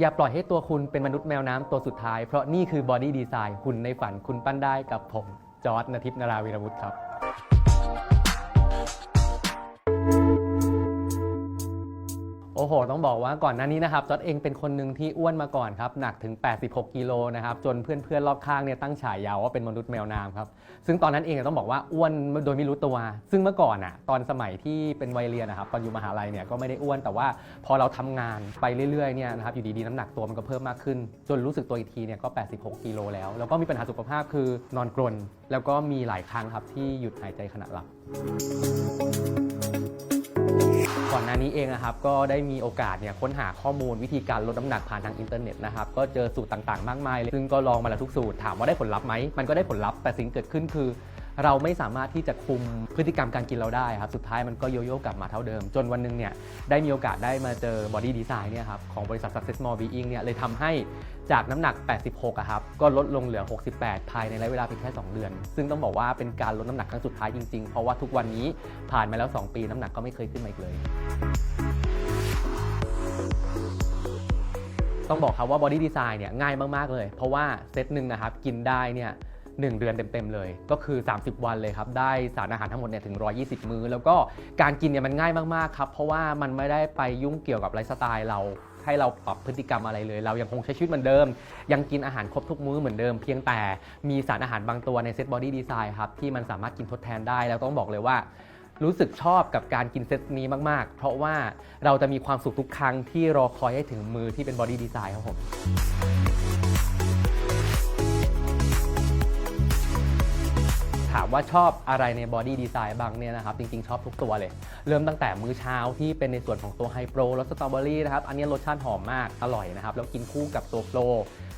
อย่าปล่อยให้ตัวคุณเป็นมนุษย์แมวน้ำตัวสุดท้าย เพราะนี่คือบอดี้ดีไซน์หุ่นในฝันคุณปั้นได้กับผม จอร์ดนทิพย์นาราวีรวุฒิครับ โอ้โห ต้องบอกว่าก่อนหน้านี้นะครับจอดเองเป็นคนหนึ่งที่อ้วนมาก่อนครับ หนักถึง 86 กิโลนะครับ จนเพื่อนๆรอบข้างเนี่ยตั้งฉายาว่าเป็นมนุษย์แมวน้ำครับ ซึ่งตอนนั้นเองต้องบอกว่าอ้วนโดยไม่รู้ตัว ซึ่งเมื่อก่อนอะตอนสมัยที่เป็นวัยเรียนนะครับ ตอนอยู่มหาลัยเนี่ยก็ไม่ได้อ้วน แต่ว่าพอเราทำงานไปเรื่อยๆเนี่ยนะครับ อยู่ดีๆน้ำหนักตัวมันก็เพิ่มมากขึ้น จนรู้สึกตัวอีกทีเนี่ยก็ 86 กิโลแล้ว แล้วก็มีปัญหาสุขภาพคือนอนกรน แล้วก็มีหลายครั้งครับที่หยุดหายใจขณะหลับ ก่อนหน้านี้เองนะครับก็ได้มีโอกาสเนี่ยค้นหาข้อมูลวิธีการลดน้ำหนักผ่านทางอินเทอร์เน็ตนะครับก็เจอสูตรต่างๆ มากมายเลยซึ่งก็ลองมาแล้วทุกสูตรถามว่าได้ผลลัพธ์ไหมมันก็ได้ผลลัพธ์แต่สิ่งเกิดขึ้นคือ เราไม่สามารถที่จะคุมพฤติกรรมการกินเราได้ครับ สุดท้ายมันก็โยโย่กลับมาเท่าเดิม จนวันหนึงเนี่ยได้มีโอกาสได้มาเจอบอดี้ดีไซน์เนี่ยครับของบริษัท Success More Being เนี่ยเลยทำให้จากน้ำหนัก 86อะครับก็ลดลงเหลือ 68 ภายในระยะเวลาเพียงแค่ 2 เดือน ซึ่งต้องบอกว่าเป็นการลดน้ำหนักครั้งสุดท้ายจริงๆ เพราะว่าทุกวันนี้ผ่านมาแล้ว 2 ปีน้ำหนักก็ไม่เคยขึ้นมาอีกเลยต้องบอกครับว่า Body Design เนี่ยง่ายมาก ๆ เลย เพราะว่าเซตหนึ่งนะครับ กินได้เนี่ย หนึ่งเดือนเต็มๆเลย ก็คือ 30 วันเลยครับ ได้สารอาหารทั้งหมดเนี่ยถึง 120 มื้อ แล้วก็การกินเนี่ยมันง่ายมากๆครับ เพราะว่ามันไม่ได้ไปยุ่งเกี่ยวกับไลฟ์สไตล์เราให้เราปรับพฤติกรรมอะไรเลย เรายังคงใช้ชีวิตเหมือนเดิม ยังกินอาหารครบทุกมื้อเหมือนเดิม เพียงแต่มีสารอาหารบางตัวในเซต Body Design ครับที่มันสามารถกินทดแทนได้แล้วต้องบอกเลยว่า รู้สึกชอบกับการกินเซตนี้มาก ๆ เพราะว่าเราจะมีความสุขทุกครั้งที่รอคอยให้ถึงมือที่เป็นบอดี้ดีไซน์ครับผม ถามว่าชอบอะไรในบอดี้ดีไซน์บ้างเนี่ยนะครับจริงๆ ชอบทุกตัวเลย เริ่มตั้งแต่มื้อเช้าที่เป็นในส่วนของตัวไฮโปรรสสตรอเบอรี่นะครับอันนี้รสชาติหอมมากอร่อยนะครับแล้วกินคู่กับตัวโฟล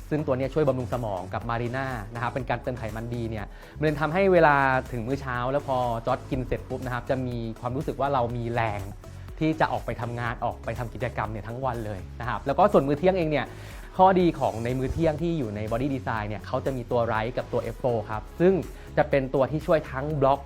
ซึ่งตัวนี้ช่วยบำรุงสมองกับมารีน่านะครับเป็นการเติมไขมันดีเนี่ยมันเลยทำให้เวลาถึงมื้อเช้า แล้วพอจอดกินเสร็จปุ๊บนะครับจะมีความรู้สึกว่าเรามีแรงที่จะออกไปทำงานออกไปทำกิจกรรมเนี่ยทั้งวันเลยนะครับแล้วก็ส่วนมื้อเที่ยงเองเนี่ย ข้อดีของในมื้อเที่ยงที่อยู่ใน Body Design เนี่ยเขาจะมีตัวไรซ์กับตัว F4 ครับ ซึ่งจะเป็นตัวที่ช่วยทั้งบล็อก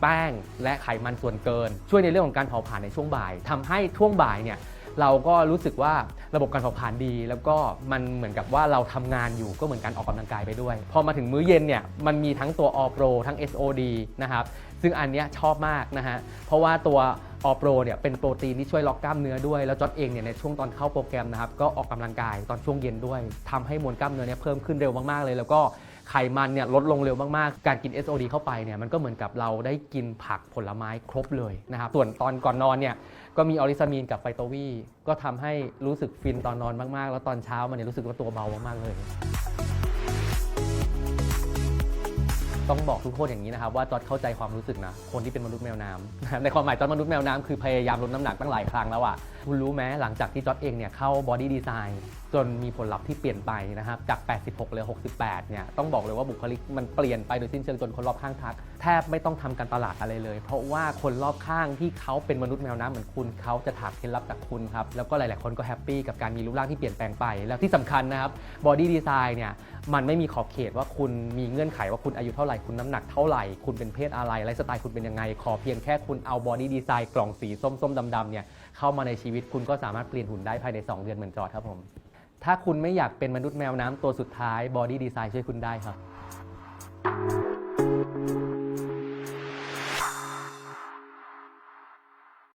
แป้งและไขมันส่วนเกิน ช่วยในเรื่องของการเผาผลาญในช่วงบ่ายทำให้ช่วงบ่ายเนี่ยเราก็รู้สึกว่าระบบการเผาผลาญดี แล้วก็มันเหมือนกับว่าเราทำงานอยู่ก็เหมือนการออกกำลังกายไปด้วย พอมาถึงมื้อเย็นเนี่ยมันมีทั้งตัว All Pro ทั้ง SOD นะครับซึ่งอันเนี้ยชอบมากนะฮะเพราะว่าตัว ออโปรเนี่ยเป็นโปรตีนที่ช่วยล็อกกล้ามเนื้อด้วย แล้วจอดเองเนี่ยในช่วงตอนเข้าโปรแกรมนะครับก็ออกกำลังกายตอนช่วงเย็นด้วยทำให้มวลกล้ามเนื้อเนี่ยเพิ่มขึ้นเร็วมากๆเลย แล้วก็ไขมันเนี่ยลดลงเร็วมากๆ การกิน SOD เข้าไปเนี่ยมันก็เหมือนกับเราได้กินผักผลไม้ครบเลยนะครับ ส่วนตอนก่อนนอนเนี่ยก็มีออริซามีนกับไฟโตวีก็ทำให้รู้สึกฟินตอนนอนมากๆ แล้วตอนเช้ามันเนี่ยรู้สึกว่าตัวเบามากๆเลย ต้องบอกทุกคนอย่างนี้นะครับว่าจอดเข้าใจความรู้สึกนะ คนที่เป็นมนุษย์แมวน้ำในความหมายจอดมนุษย์แมวน้ำคือพยายามลดน้ำหนักตั้งหลายครั้งแล้วอะคุณรู้ไหมหลังจากที่จอดเองเนี่ยเข้าบอดี้ดีไซน์จนมีผลลัพธ์ที่เปลี่ยนไปนะครับ จาก 86เหลือ 68 เนี่ย ต้องบอกเลยว่าบุคลิกมันเปลี่ยนไปโดยสิ้นเชิงจนคนรอบข้างทัก แทบไม่ต้องทำการตลาดอะไรเลย เพราะว่าคนรอบข้างที่เขาเป็นมนุษย์แมวน้ำเหมือนคุณ เขาจะถามเคล็ดลับจากคุณครับ แล้วก็หลาย ๆ คนก็แฮปปี้กับการมีรูปร่างที่เปลี่ยนแปลงไป แล้วที่สำคัญนะครับ บอดี้ดีไซน์เนี่ย มันไม่มีขอบเขตว่าคุณมีเงื่อนไขว่าคุณอายุเท่าไหร่ คุณน้ำหนักเท่าไหร่ คุณเป็นเพศอะไร ไลฟ์สไตล์คุณเป็นยังไง ขอเพียงแค่คุณเอาบอดี้ดีไซน์กล่องสีส้มๆดำๆเนี่ยเข้ามาในชีวิตคุณก็สามารถเปลี่ยนหุ่นได้ภายใน 2 เดือนเหมือนจอครับผม ถ้าคุณไม่อยากเป็นมนุษย์แมวน้ำตัวสุดท้ายบอดี้ดีไซน์ช่วยคุณได้ครับ